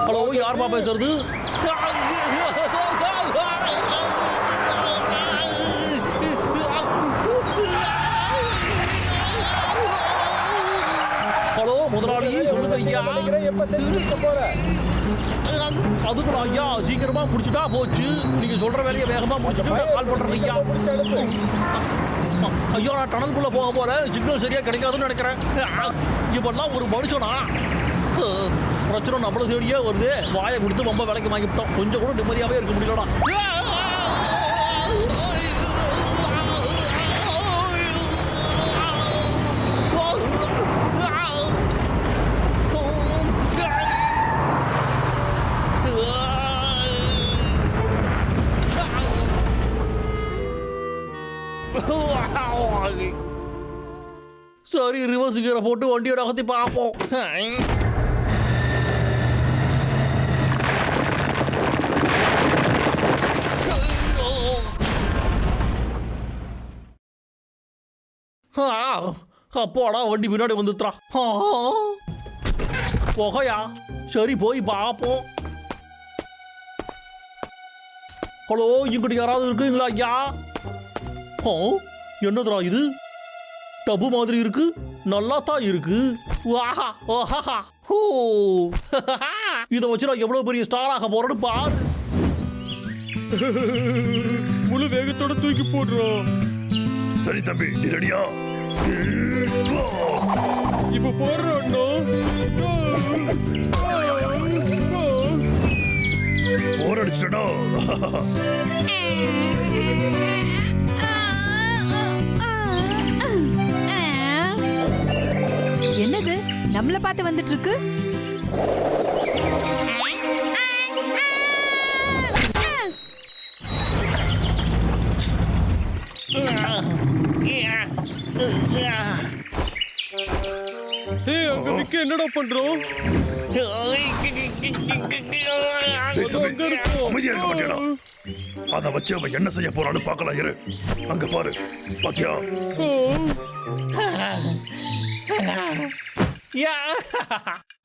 Hello யாருப்பா பேசுறது? Hello முதலாளி சொல்லுங்க ஐயா எப்ப ஐயா சீக்கிரமா முடிச்சுட்டா போச்சு. நீங்க சொல்ற வேலையை வேகமா முடிச்சுட்டு நான் கால் பண்றேன் ஐயா. ஐயோ நான் டனல்குள்ள போக போறேன் சிக்னல் சரியா கிடைக்காதுன்னு நினைக்கிறேன். இப்பெல்லாம் ஒரு மனுஷனா? பிரச்சனை நம்மள தேடியே வருது. வாயை கொடுத்து ரொம்ப விலைக்கு வாங்கிவிட்டோம் கொஞ்சம் கூட நிம்மதியாவே இருக்க முடியலடா. சரி ரிவர்ஸ் கீரை போட்டு வண்டியோட அகத்தி பார்ப்போம். ஆ, அப்பாடா வண்டி பின்னாடி வந்துத்துறா ஆ, புகையா? சரி போய் பார்ப்போம். ஹலோ இங்கிட்ட யாராவது இருக்குங்களா ஐயா? ஓ என்னதுடா இது? டபு மாதிரி இருக்கு நல்லா தான் இருக்கு. வாஹா ஓஹா ஹூ. இதை வச்சு நான் எவ்வளவு பெரிய ஸ்டார் ஆக போறேன்னு பாரு. முழு வேகத்தோட தூக்கி போடுறோம். சரி தம்பி நீ ரெடியா? இப்ப போடுறோம் போர் அடிச்சிட்டா நம்மள பார்த்து வந்துட்டு இருக்கு ஏய் அங்க நிக்க என்னடா பண்றோம். அமைதியா இருக்க மாட்டியாடா அத வச்சு அவன் என்ன செய்ய போறான்னு பார்க்கலாம் இரு. அங்க பாரு. பாத்தியா.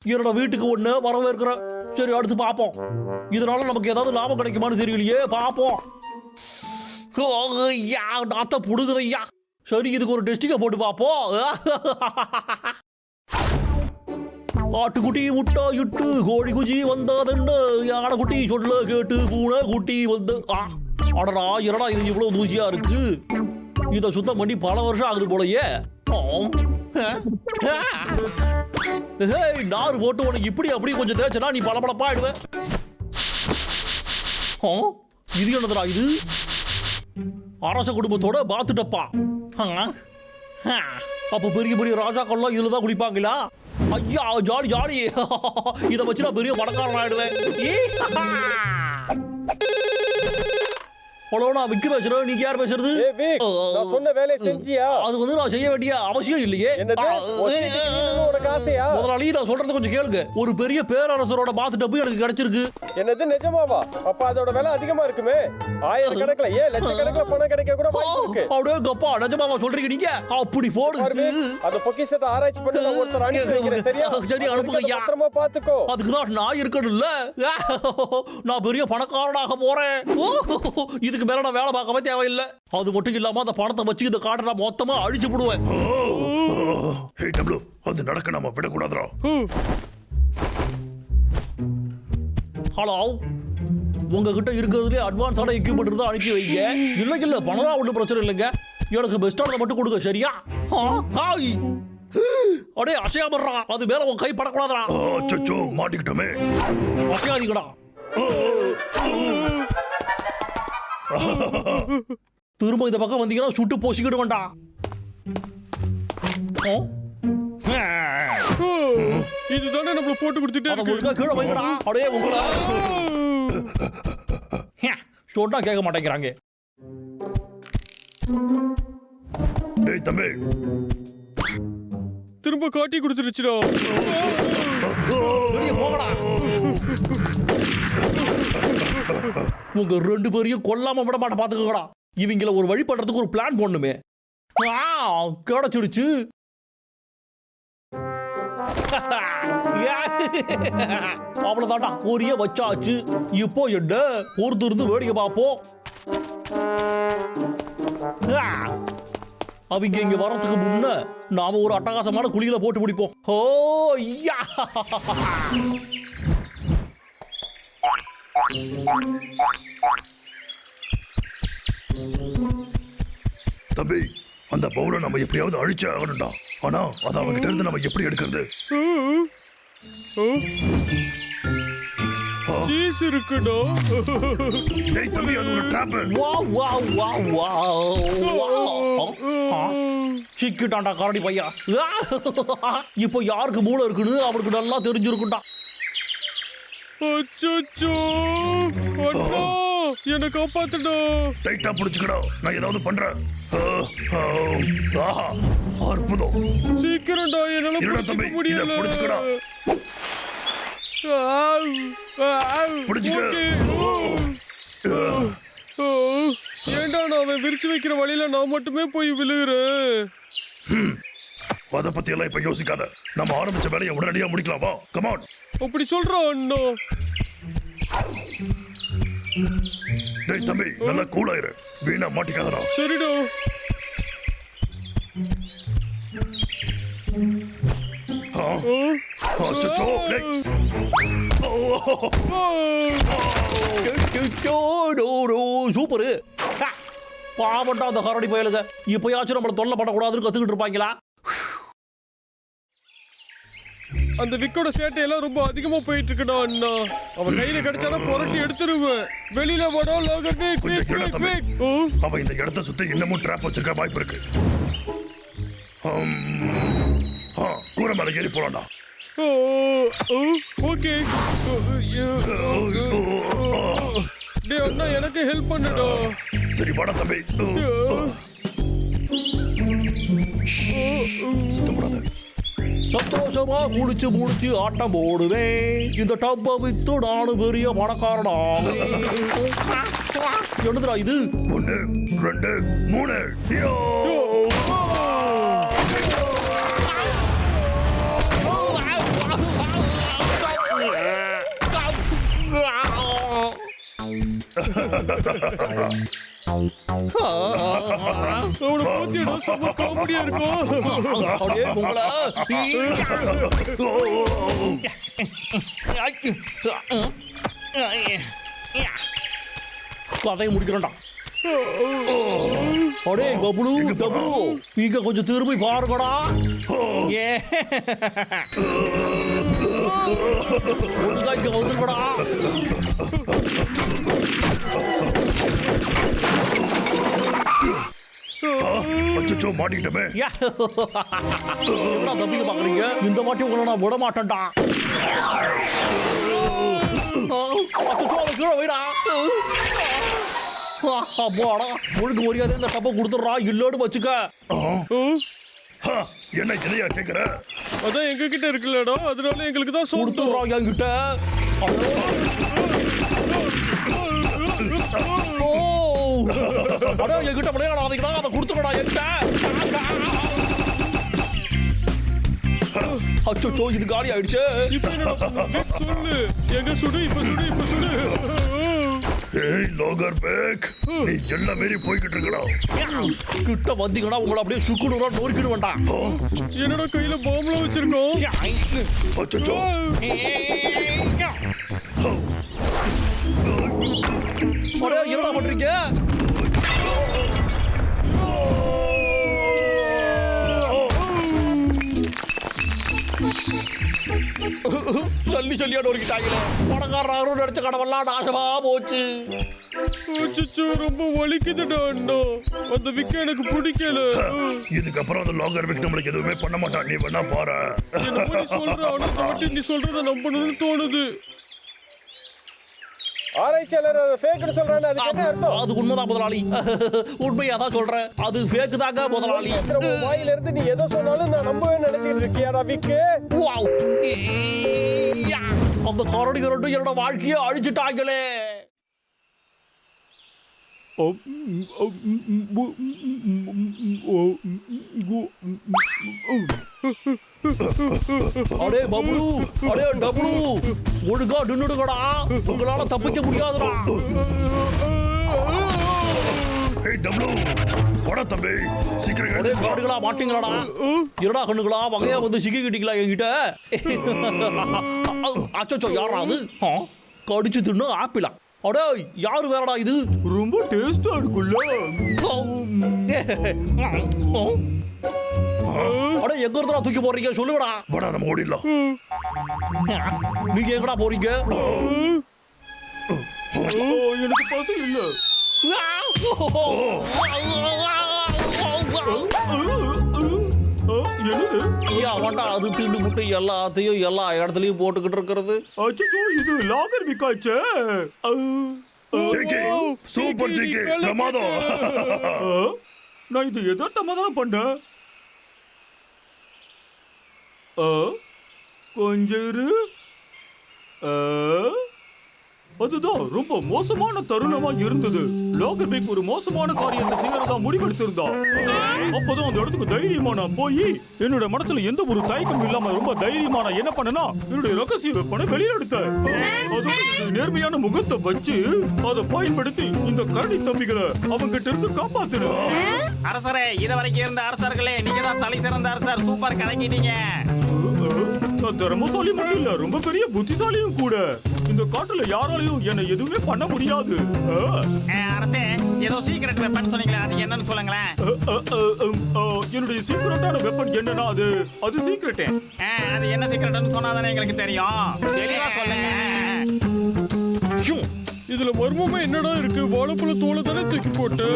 என்னோட வீட்டுக்கு ஒண்ணு வரவேற்கிறேன். சரி அடுத்து பார்ப்போம். இதனால நமக்கு ஏதாவது லாபம் கிடைக்குமான்னு தெரியலையே பார்ப்போம். ஓ, நாத்த புடுங்குது ஐயா சரி இதுக்கு ஒரு டெஸ்டிங்க போட்டு பார்ப்போம். ஆட்டுக்குட்டி முட்டா இட்டு கோழி குஜி வந்ததுன்னு யானை குட்டி சொல்ல கேட்டு பூனை குட்டி வந்து. ஆ, அடடா என்னடா இது இவ்வளவு தூசியா இருக்கு? இதை சுத்தம் பண்ணி பல வருஷம் ஆகுது போலயே. ஹேய் நாறு போட்டு உனக்கு இப்படி அப்படி கொஞ்சம் தேய்ச்சனா நீ பளபளப்பா ஆயிடுவே. ஆ, இது என்னதுடா இது? அரச குடும்பத்தோட பாத்துட்டப்பா. ஆ, அப்ப பெரிய பெரிய ராஜாக்கள்லாம் இதுல தான் குடிப்பாங்களா ஐயா ஜாலி ஜாலி. இதை வச்சு நான் பெரிய பணக்காரன் ஆயிடுவேன். ஈ, ஹலோ நான் விக்கி பேசுறேன் நீங்க யார் பேசுறது? நான் சொன்ன வேலையை செஞ்சியா? அது வந்து நான் செய்ய வேண்டிய அவசியம் இல்லையே. முதலாளி நான் சொல்றது கொஞ்சம் கேளுங்க. ஒரு பெரிய பேரரசரோட பாத்து டப்பு எனக்கு கிடைச்சிருக்கு. என்னது நிஜமாவா? அப்ப அதோட விலை அதிகமா இருக்குமே. ஆயிரக்கணக்கில் ஏன் லட்சக்கணக்கில் பணம் கிடைக்க கூட வாய்ப்பு இருக்கு. அப்படியே கப்பா நிஜமாவா சொல்றீங்க நீங்க? அப்படி போடுங்க அந்த பொக்கிஷத்தை ஆராய்ச்சி பண்ணி நான் ஒருத்தர் அனுப்பி வைக்கிறேன் சரியா? சரி, அனுப்புங்க ஐயா. பத்திரமா பாத்துக்கோ அதுக்கு தான் நான் இருக்கணும்ல. நான் பெரிய பணக்காரனாக போறேன். இதுக்கு மேல நான் வேலை பார்க்கவே தேவையில்லை. அது மட்டும் இல்லாம அந்த பணத்தை வச்சு இந்த காட்டை நான் மொத்தமா அழிச்சு விடுவேன் ஹே டபுள் அது நடக்க நாம விடக்கூடாதுடா. ஹலோ உங்ககிட்ட இருக்கிறதுலே அட்வான்ஸான எக்யூப்மெண்ட் இருந்தா அனுப்பி வைங்க. இல்ல இல்ல பணம் ஒன்றும் பிரச்சனை இல்லைங்க. எனக்கு பெஸ்ட்டானதை மட்டும் கொடுங்க சரியா? ஹாய். அடே அசையாமறா. அது மேல உன் கை படக்கூடாதுடா. அச்சோ மாட்டிக்கிட்டோமே. அசையாதீங்கடா. திரும்ப இந்த பக்கம் வந்தீங்கன்னா சுட்டு போசிக்கிட்டு வேண்டா. இதுதானே நம்மள போட்டு கொடுத்துட்டே இருக்கு. கீழே வைங்கடா அப்படியே உங்களை. சொன்னா கேட்க மாட்டேங்கிறாங்க. டேய் தம்பி. திரும்ப காட்டி கொடுத்துருச்சுடா. போகடா உங்க ரெண்டு பேரையும் கொல்லாம விட மாட்டேன் பாத்துக்கடா இவங்கள ஒரு வழி பண்றதுக்கு ஒரு பிளான் பண்ணுமே ஆ, கிடைச்சிடுச்சு. அவ்வளவுதான்டா பொரிய வச்சாச்சு. இப்போ என்ன? பொறுத்து இருந்து வேடிக்கை பார்ப்போம். அவங்க இங்க வர்றதுக்கு முன்ன நாம ஒரு அட்டகாசமான குழியில போட்டு பிடிப்போம். ஓ யா தம்பி அந்த பவுலை நம்ம எப்படியாவது அழிச்சே ஆகணும்டா. ஆனா அதை அவன்கிட்ட இருந்து நம்ம எப்படி எடுக்கிறது? சீஸ் இருக்குடா. டேய் தம்பி அது ஒரு ட்ராப் வா வா வா வா வா சிக்கிட்டான்டா கரடி பையா இப்போ யாருக்கு மூளை இருக்குன்னு அவனுக்கு நல்லா தெரிஞ்சிருக்கும்டா. அச்சோ அண்ணா என்ன காப்பாத்துடா டைட்டா புடிச்சுக்கடா. நான் ஏதாவது பண்றேன். ஆஹா அற்புதம். சீக்கிரம்டா என்னால புடிச்சுக்க முடியல. புடிச்சுக்கடா. புடிச்சுக்க. ஏன்டா நான் அவன் விரிச்சு வைக்கிற வழியில நான் மட்டுமே போய் விழுகிறேன்? அதை பத்தி எல்லாம் இப்ப யோசிக்காத. நம்ம ஆரம்பிச்ச வேலையை உடனடியா முடிக்கலாம். வா கமான் அப்படி சொல்றான் அண்ணா. டேய் தம்பி நல்லா கூலாயிரு வீணா மாட்டிக்காதடா. சரிடா. சூப்பரு. பாவண்டா அந்த கரடி பயலுங்க. இப்பயாச்சும் நம்மள தொல்லை பண்ணக்கூடாதுன்னு கத்துக்கிட்டு இருப்பாங்களா? அந்த விக்கோட சேட்டையெல்லாம் ரொம்ப அதிகமா போயிட்டு இருக்குடா அண்ணா. அவன் கையில கிடைச்சானா புரட்டி எடுத்துருவேன். வெளியில வாடா லாகர் பேக் பேக் பேக் அவன் இந்த இடத்த சுத்தி இன்னமும் ட்ராப் வச்சிருக்க வாய்ப்பு இருக்கு. கூரை மேல ஏறி போலாம்டா. ஓகே. டேய் அண்ணா எனக்கு ஹெல்ப் பண்ணுடா. சரி வாடா தம்பி. சுத்தம் போடாத சந்தோஷமா குளிச்சு முடிச்சு ஆட்டம் போடுவேன். இந்த டப்ப வித்து நானும் பெரிய பணக்காரனா? என்னதுடா இது? ஒண்ணு ரெண்டு மூணு. யோ! அவனை போத்திடா செம்ம காமெடியா இருக்கும் அப்படியே உங்களா கதையை முடிக்கிறேன்டா. அடே கபுலு கபுலு. இங்க கொஞ்சம் திரும்பி பாருங்கடா. ஏ. ஒழுங்கா இங்க வந்துருங்கடா ஆ, அச்சச்சோ மாட்டிக்கிட்டமே. தம்பிங்க பாக்குறீங்க இந்த வாட்டி உங்களை நான் விட மாட்டேன்டா. அச்சச்சோ, அவன் கீழே வைடா அப்பாடா ஒழுங்கு மரியாதை இந்த டப்பை கொடுத்துட்றா. இல்லோடு வச்சுக்க. என்ன இதையா கேக்குற? அதான் எங்க கிட்ட இருக்குல்லடா அதனால எங்களுக்கு தான் கொடுத்துட்றா என்கிட்ட. அடா என்கிட்ட விளையாடாதீங்கடா அதை கொடுத்துடா என்கிட்ட. அச்சோ இது காலி ஆயிடுச்சு இப்ப? சொல்லு. எங்க சுடு இப்ப சுடு இப்ப சுடு. ஏய் லோகர் பேக். நீ மீறி போய்கிட்டு இருக்கடா. கிட்ட வந்தீங்கன்னா உங்களை அப்படியே சுக்குனூரா நொறுக்கிடு வேண்டாம் என்னடா கையில பாம்புல வச்சிருக்கோம்? அடே என்னடா பண்றீங்க? சல்லி சல்லியா நொறுக்கிட்டாங்களே பணக்காரரும் நடிச்ச கடவெல்லாம் நாசமா போச்சு. ரொம்ப வலிக்குதுடா அண்ணா. அந்த விக்க எனக்கு பிடிக்கல. இதுக்கப்புறம் அந்த லாகர் விக் நம்மளுக்கு எதுவுமே பண்ண மாட்டான். நீ வேணா பாரு. நீ சொல்றத நம்பணும்னு தோணுது. ஆராய்ச்சியாளர் ஃபேக்னு சொல்றானே அதுக்கு என்ன அர்த்தம்? அது உண்மைதான் முதலாளி. உண்மையா தான் சொல்றேன். அது ஃபேக்கு தாங்க முதலாளி. வாயில இருந்து நீ எதை சொன்னாலும் நான் நம்பவே நினைச்சிட்டு இருக்கியாடா விக்கு? வாவ். அந்த கரடி கரண்டு என்னோட வாழ்க்கையை அழிச்சிட்டாங்களே. அடே பப்ளு அடே டபுளு ஒழுங்கா நின்னுடுங்கடா உங்களால தப்பிக்க முடியாதுடா ஏய் டப்ளு போடா தம்பி சீக்கிரம் அடே காடுகளா மாட்டீங்களாடா இருடா கண்ணுகளா வகையா வந்து சிக்கிக்கிட்டீங்களா என்கிட்ட அச்சோ யாரா அது ஆ, கடிச்சு தின்னு ஆப்பிளா அடே யாரு வேறடா இது ரொம்ப டேஸ்டா இருக்குல்ல அடே எங்க இருந்தா தூக்கி போறீங்க சொல்லுங்கடா வாடா நம்ம ஓடிடலாம் நீங்க எங்கடா போறீங்க எனக்கு பசி இல்ல என்னது அவன்டா அது திண்டு முட்டை எல்லாத்தையும் எல்லா இடத்துலயும் போட்டுக்கிட்டு இருக்கிறது. அச்சோ இது லாகர் விக்காச்சே சூப்பர் ஜேகே பிரமாதம். நான் இது எதார்த்தமா தானே பண்ணேன்? கொஞ்சம் இரு. ஆ, அதுதான் ரொம்ப மோசமான தருணமா இருந்தது. லாகர் பேக் ஒரு மோசமான காரியத்தை செய்யறதா முடிவெடுத்திருந்தா. அப்பதான் அந்த இடத்துக்கு தைரியமா நான் போய் என்னோட மனசுல எந்த ஒரு தயக்கம் இல்லாம ரொம்ப தைரியமா நான் என்ன பண்ணனா என்னுடைய ரகசிய வெப்பனை வெளியெடுத்த அதோட நேர்மையான முகத்தை வச்சு அதை பயன்படுத்தி இந்த கரடி தம்பிகளை அவங்க கிட்ட இருந்து காப்பாத்தினேன். அரசரே இதுவரைக்கும் இருந்த அரசர்களே நீங்க தான் தலை சிறந்த அரசர் சூப்பர் கலக்கிட்டீங்க. திறமசாலி மட்டும் இல்ல ரொம்ப பெரிய புத்திசாலியும் கூட. இந்த காட்டுல யாராலையும் என்ன எதுவுமே பண்ண முடியாது. அரசே ஏதோ சீக்கிரட் வெப்பன் சொன்னீங்களே அது என்னன்னு சொல்லுங்களேன். என்னுடைய சீக்கிரட்டான வெப்பன் என்னன்னா அது அது சீக்கிரட் அது என்ன சீக்கிரட்னு சொன்னாதானே எங்களுக்கு தெரியும். தெளிவா சொல்லுங்க. இதுல மர்மமா என்னடா இருக்கு? வாழைப்பழ தோலை தானே தூக்கி போட்டு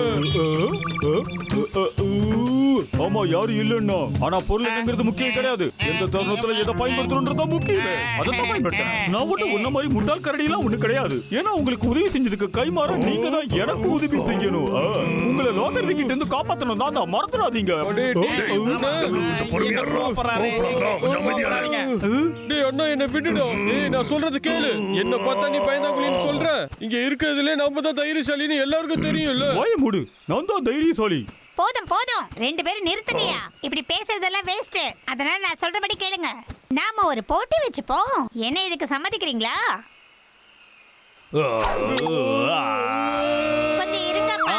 ஆமா யாரும் இல்லன்னா? ஆனா பொருள் என்னங்கிறது முக்கியம் கிடையாது. எந்த தருணத்துல எதை பயன்படுத்தணும்ன்றதா முக்கியம். அதான் பயன்படுத்துறேன். நான் ஒண்ணு உன்ன மாதிரி முட்டாள் கரடி எல்லாம் ஒண்ணு கிடையாது. ஏன்னா உங்களுக்கு உதவி செஞ்சதுக்கு கைமாற நீங்க தான் எனக்கு உதவி செய்யணும். உங்களை லோகர் கிட்ட இருந்து காப்பாத்தணும். தான் தான் மறந்துடாதீங்க. என்ன விட்டுடா ஏய் நான் சொல்றது கேளு. என்ன பார்த்தா நீ பயந்தாங்குழின்னு சொல்ற. இங்க இருக்கிறதுல நம்ம தான் தைரியசாலின்னு எல்லாருக்கும் தெரியும்ல. மூடு. நான் தான் தைரியசாலி. போதும் போதும். ரெண்டு பேரும் நிறுத்துங்கயா இப்படி பேசுறதெல்லாம் வேஸ்ட் அதனால நான் சொல்றபடி கேளுங்க. நாம ஒரு போட்டி வச்சுப்போம் என்ன இதுக்கு சம்மதிக்கிறீங்களா? கொஞ்சம் இருங்கப்பா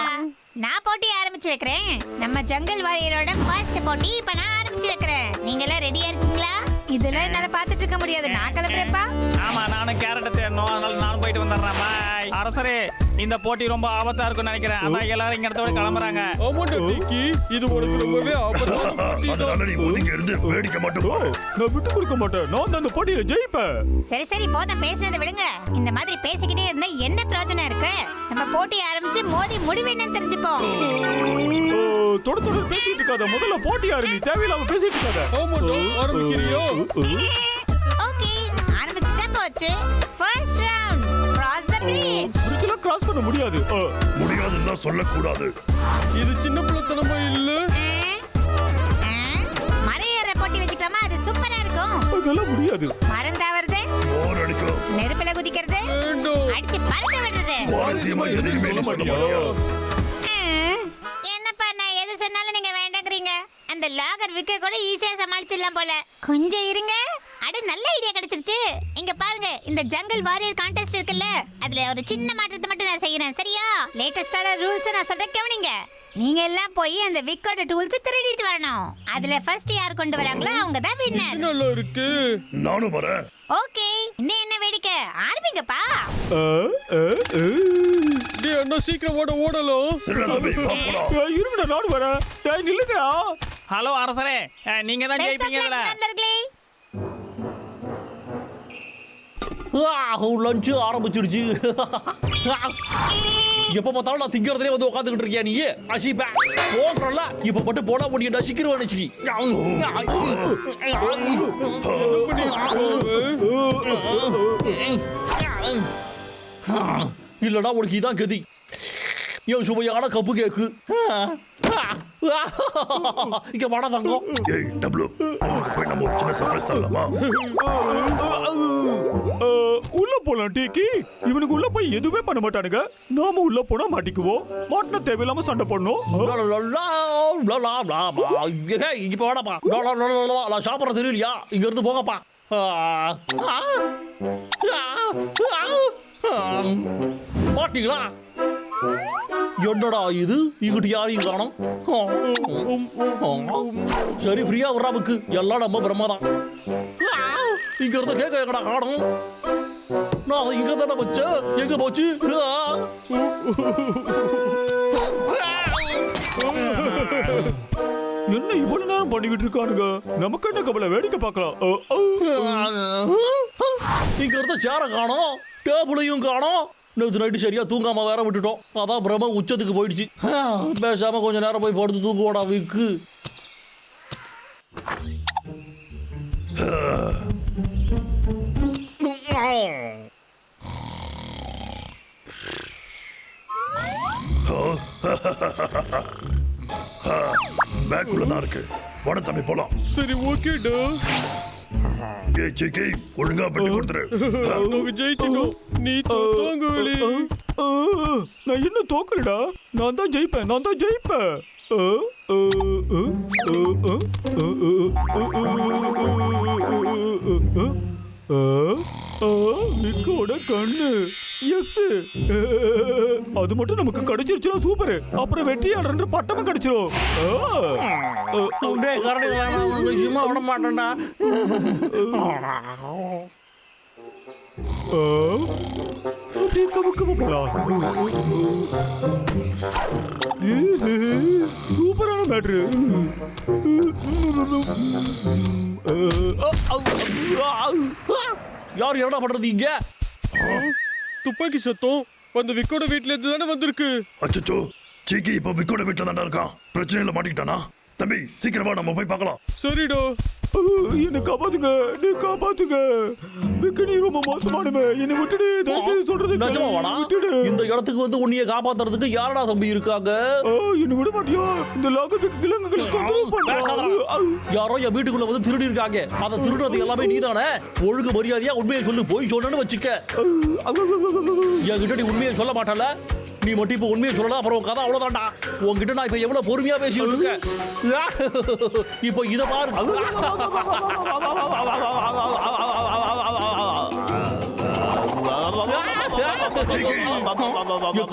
நான் போட்டி ஆரம்பிச்சு வைக்கிறேன். நம்ம ஜங்கல் வாரியரோட ஃபர்ஸ்ட் போட்டி இப்ப நான் ஆரம்பிச்சு வைக்கிறேன். நீங்க எல்லாம் ரெடியா இருக்கீங்களா? இதெல்லாம் என்னால பாத்துட்டு இருக்க முடியாது. நான் கிளம்புறேப்பா ஆமா நானும் கேரட் தேடணும். அதனால நானும் போயிட்டு வந்துடுறேன். பாய் அரசரே இந்த போட்டி ரொம்ப ஆபத்தா இருக்கும்னு நினைக்கிறேன். அதான் எல்லாரும் இங்க இடத்தோட கிளம்புறாங்க. ஆமாண்டா டிக்கி இது உனக்கு ரொம்பவே ஆபத்தான போட்டி தான். அதனால நீ ஒதுங்கி இருந்து வேடிக்கை மட்டும் பாரு. நான் விட்டு கொடுக்க மாட்டேன். நான் தான் அந்த போட்டியில ஜெயிப்பேன். சரி சரி போதும். பேசுனதை விடுங்க. இந்த மாதிரி பேசிக்கிட்டே இருந்தா என்ன பிரயோஜனம் இருக்கு? நம்ம போட்டி ஆரம்பிச்சு மோதி முடிவு என்னன்னு தெரிஞ்சுப்போம். தொட தொட பேசிட்டு இருக்காத. முதல்ல போட்டி ஆரம்பி தேவையில்லாம பேசிட்டு இருக்காத. ஆமாண்டா ஆரம்பிக்கிறியோ? ஓகே ஆரம்பிச்சுட்டா போச்சு. First round cross the bridge cross பண்ண முடியாது. முடியாதுன்னு தான் சொல்லக்கூடாது. இது சின்ன பிள்ளைத்தனமா இல்ல? மரையேற போட்டி வச்சுக்கலாமா அது சூப்பரா இருக்கும். அதெல்லாம் முடியாது. மரம் தாவறது? போர் அடிக்கும். நெருப்புல குதிக்கிறது? அடிச்சு பறக்க விடுறது. சுவாரஸ்யமா சொல்ல மாட்டியா? என்னப்பா நான் எது சொன்னாலும் நீங்க வேண்டாங்கிறீங்க. அந்த லாகர் விக்க கூட ஈஸியா சமாளிச்சிடலாம் போல. கொஞ்சம் இருங்க. அட நல்ல ஐடியா கிடைச்சிருச்சு. இங்க பாருங்க இந்த ஜங்கல் வாரியர் கான்டெஸ்ட் இருக்குல்ல அதுல ஒரு சின்ன மாற்றத்தை மட்டும் நான் செய்யறேன் சரியா? லேட்டஸ்டான ரூல்ஸ் நான் சொல்றேன் கவனிங்க. நீங்க எல்லாம் போய் அந்த விக்கோட டூல்ஸ் திருடிட்டு வரணும். அதுல ஃபர்ஸ்ட் யார் கொண்டு வராங்களோ அவங்க தான் வின்னர் நல்லா இருக்கு. நானும் வரேன். ஓகே இன்னும் என்ன வேடிக்கை? ஆரம்பிங்கப்பா. டேய் அண்ணா சீக்கிரம் ஓட ஓடலாம்? இருங்கடா நாடு வரேன். டேய், நில்லுங்கடா. ஹலோ அரசரே. நீங்க தான் ஜெயிப்பீங்க நண்பர்களே. லஞ்சு ஆரம்பிச்சிருச்சு. எப்ப பார்த்தாலும் நான் திங்கறதுலே வந்து உட்காந்துக்கிட்டு இருக்கியா நீ? அசிப்ப. போடுறல இப்ப மட்டும் போட முடியும் நசிக்கிறவன் நசிக்கி இல்லடா உனக்கு இதான் கதி. என் சுவையான கப்பு கேக்கு. இங்க வாடா தங்கம் ஏய் டப்ளு அவனுக்கு போய் நம்ம ஒரு சின்ன சர்ப்ரைஸ் தரலாமா உள்ள போலாம் டீக்கி இவனுக்கு உள்ள போய் எதுவுமே பண்ண மாட்டானுங்க நாம உள்ள போனா மாட்டிக்குவோம் மாட்டினா தேவையில்லாம சண்டை பண்ணோம் இங்க போடாப்பா நான் சாப்பிட்ற தெரியலையா இங்க இருந்து ஆ. மாட்டீங்களா என்னடா இது? இங்கிட்டு யாரையும் காணும்? சரி ஃப்ரீயா வர்றாமுக்கு எல்லாம் நம்ம பிரம்மா இங்க இருந்து கேட்க எங்கடா காணும்? நான் இங்க தானே வச்சேன். எங்க போச்சு. என்ன இவ்வளவு நேரம் பண்ணிக்கிட்டு இருக்கானுங்க? நமக்கு என்ன கவலை? வேடிக்கை பார்க்கலாம். இங்க இருந்த சேர காணோம். டேபிளையும் காணோம். நேற்று நைட்டு சரியாக தூங்காமல் வேற விட்டுட்டோம் அதான் பிரம்ம உச்சத்துக்கு போயிடுச்சு பேசாமல் கொஞ்சம் நேரம் போய் படுத்து தூங்குவோடா விக்கு பேக்குள்ள தான் இருக்கு வட தம்பி போலாம் சரி ஓகேடா ஏ சிக்கி ஒழுங்கா பண்ணி கொடுத்துரு அவங்க ஜெயிச்சிட்டோம் நீ தோங்குவலி நான் இன்னும் தோக்கலடா நான் தான் ஜெயிப்பேன் நான் தான் ஜெயிப்பேன் விக்கோட கண்ணு எஸ் அது மட்டும் நமக்கு கிடைச்சிருச்சுனா சூப்பர் அப்புறம் வெற்றியாளர் பட்டமும் கிடைச்சிரும். டேய் கரடி சும்மா விட மாட்டேன்டா. அப்படியே கமுக்கமா போலாம். சூப்பரான மேட்ரு யார் என்னடா பண்றது இங்க? துப்பாக்கி சத்தம். அந்த விக்கோட வீட்ல இருந்து தானே வந்திருக்கு? அச்சச்சோ சிக்கி இப்ப விக்கோட வீட்டுல தாண்டா இருக்கான். பிரச்சனையில மாட்டிக்கிட்டானா? தம்பி சீக்கிரமா நம்ம போய் பார்க்கலாம். சரிடா. என்ன காப்பாத்துங்க நீ காப்பாத்துங்க. விக்கு நீ ரொம்ப மோசமானவன் என்னை விட்டுடு தயவுசெய்து சொல்றது. நிஜமாவாடா விட்டுடு. இந்த இடத்துக்கு வந்து உன்னைய காப்பாத்துறதுக்கு யாரடா தம்பி இருக்காங்க? என்னை விட மாட்டியா? இந்த லாகத்துக்கு தொந்தரவு. பண்றாங்க யாரோ என் வீட்டுக்குள்ள வந்து திருடி இருக்காங்க. அதை திருடுறது எல்லாமே நீதானே? ஒழுங்கு மரியாதையா உண்மையை சொல்லு போய் சொன்னேன்னு வச்சுக்க. என்கிட்ட நீ உண்மையை சொல்ல மாட்டல நீ மட்டும் இப்ப உண்மையை சொல்லலாம் அப்புறம் உன் கதை அவ்வளவுதான்டா. உன்கிட்ட நான் இப்ப எவ்வளவு பொறுமையா பேசிட்டு இருக்கேன்? இப்போ இத பாரு.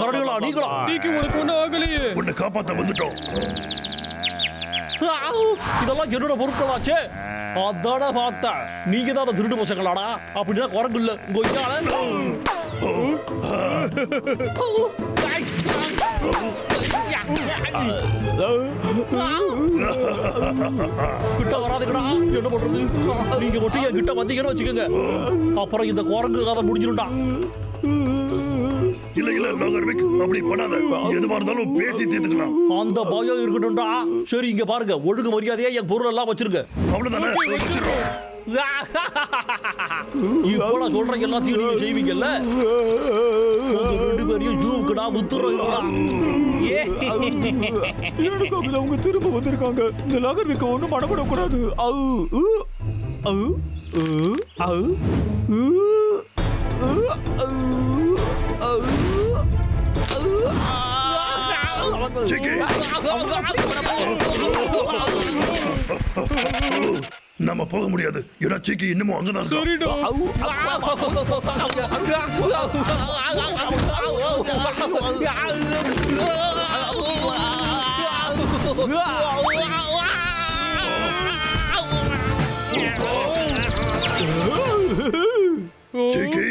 கரடிகளா நீங்களா? நீக்கு உனக்கு ஒண்ணும் ஆகலையே. உன்னை காப்பாத்த வந்துட்டோம். இதெல்லாம் என்னோட பொருட்களாச்சே. அதான பார்த்தேன். நீங்க தான் அந்த திருட்டு பசங்களாடா. அப்படின்னா குரங்கு இல்ல கொய்யால கிட்ட வராதுக்கடா என்ன பண்றது? நீங்க மட்டும் என் கிட்ட வந்தீங்கன்னு வச்சுக்கோங்க. அப்புறம் இந்த குரங்கு கதை முடிஞ்சிரும்டா இல்ல இல்ல லோகர் விக் அப்படி பண்ணாத. எதுவா இருந்தாலும் பேசி தீர்த்துக்கலாம். அந்த பயம் இருக்கட்டும்டா. சரி இங்க பாருங்க. ஒழுங்கு மரியாதையா என் பொருள் எல்லாம் வச்சிருங்க. அவ்வளவுதானே? இப்போல சொல்ற எல்லாத்தையும் நீங்க செய்வீங்கல்ல ரெண்டு பேரையும் ஜூவுக்கு நான் முத்துறோம் அவங்க திரும்ப வந்திருக்காங்க இந்த நாகர்விக்க ஒன்றும் மனப்படக்கூடாது அவு அவு அவு அவு அவு நம்ம போக முடியாது ஏன்னா சிக்கி இன்னமும் அங்கதான் சிக்கி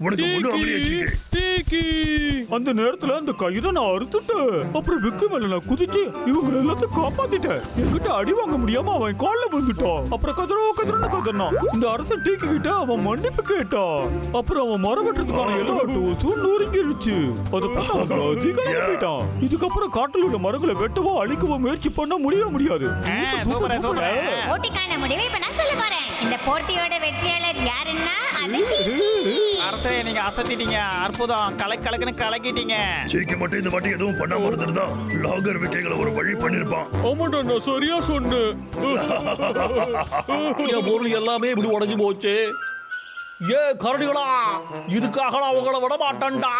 உனக்கு ஒண்ணு அப்படியே சிக்கி டீக்கி அந்த நேரத்துல அந்த கயிறை நான் அறுத்துட்டேன். அப்புறம் விக்கு மேல நான் குதிச்சு இவங்க எல்லாத்தையும் காப்பாத்திட்டேன். என்கிட்ட அடி வாங்க முடியாம அவன் கால்ல விழுந்துட்டான். அப்புறம் கதறோ கதறன்னு கதறினான் இந்த அரசன் டீக்கு கிட்ட அவன் மன்னிப்பு கேட்டான். அப்புறம் அவன் மரம் வெட்டுறதுக்கான எல்லாட்டு சூழ் நொறுங்கிருச்சு. அதை பார்த்து அதிகாரம் போயிட்டான். இதுக்கப்புறம் காட்டில் உள்ள மரங்களை வெட்டவோ அழிக்கவோ முயற்சி பண்ண முடியவே முடியாது. சூப்பரா சூப்பரா. போட்டிக்கான முடிவை இப்ப நான் சொல்ல போறேன். இந்த போட்டியோட வெற்றியாளர் யாருன்னா அது அரசே நீங்க அசத்திட்டீங்க. அற்புதம். கலை கலக்குன்னு கலக்கிட்டீங்க. சிக்கி மட்டும் இந்த வாட்டி எதுவும் பண்ணாம இருந்திருந்தா லாகர் விக்கைகளை ஒரு வழி பண்ணிருப்பான். ஆமாடா நான் சரியா சொன்னேன் என் பொருள் எல்லாமே இப்படி உடைஞ்சு போச்சு. ஏ கரடிகளா இதுக்காக நான் உங்களை விட மாட்டேன்டா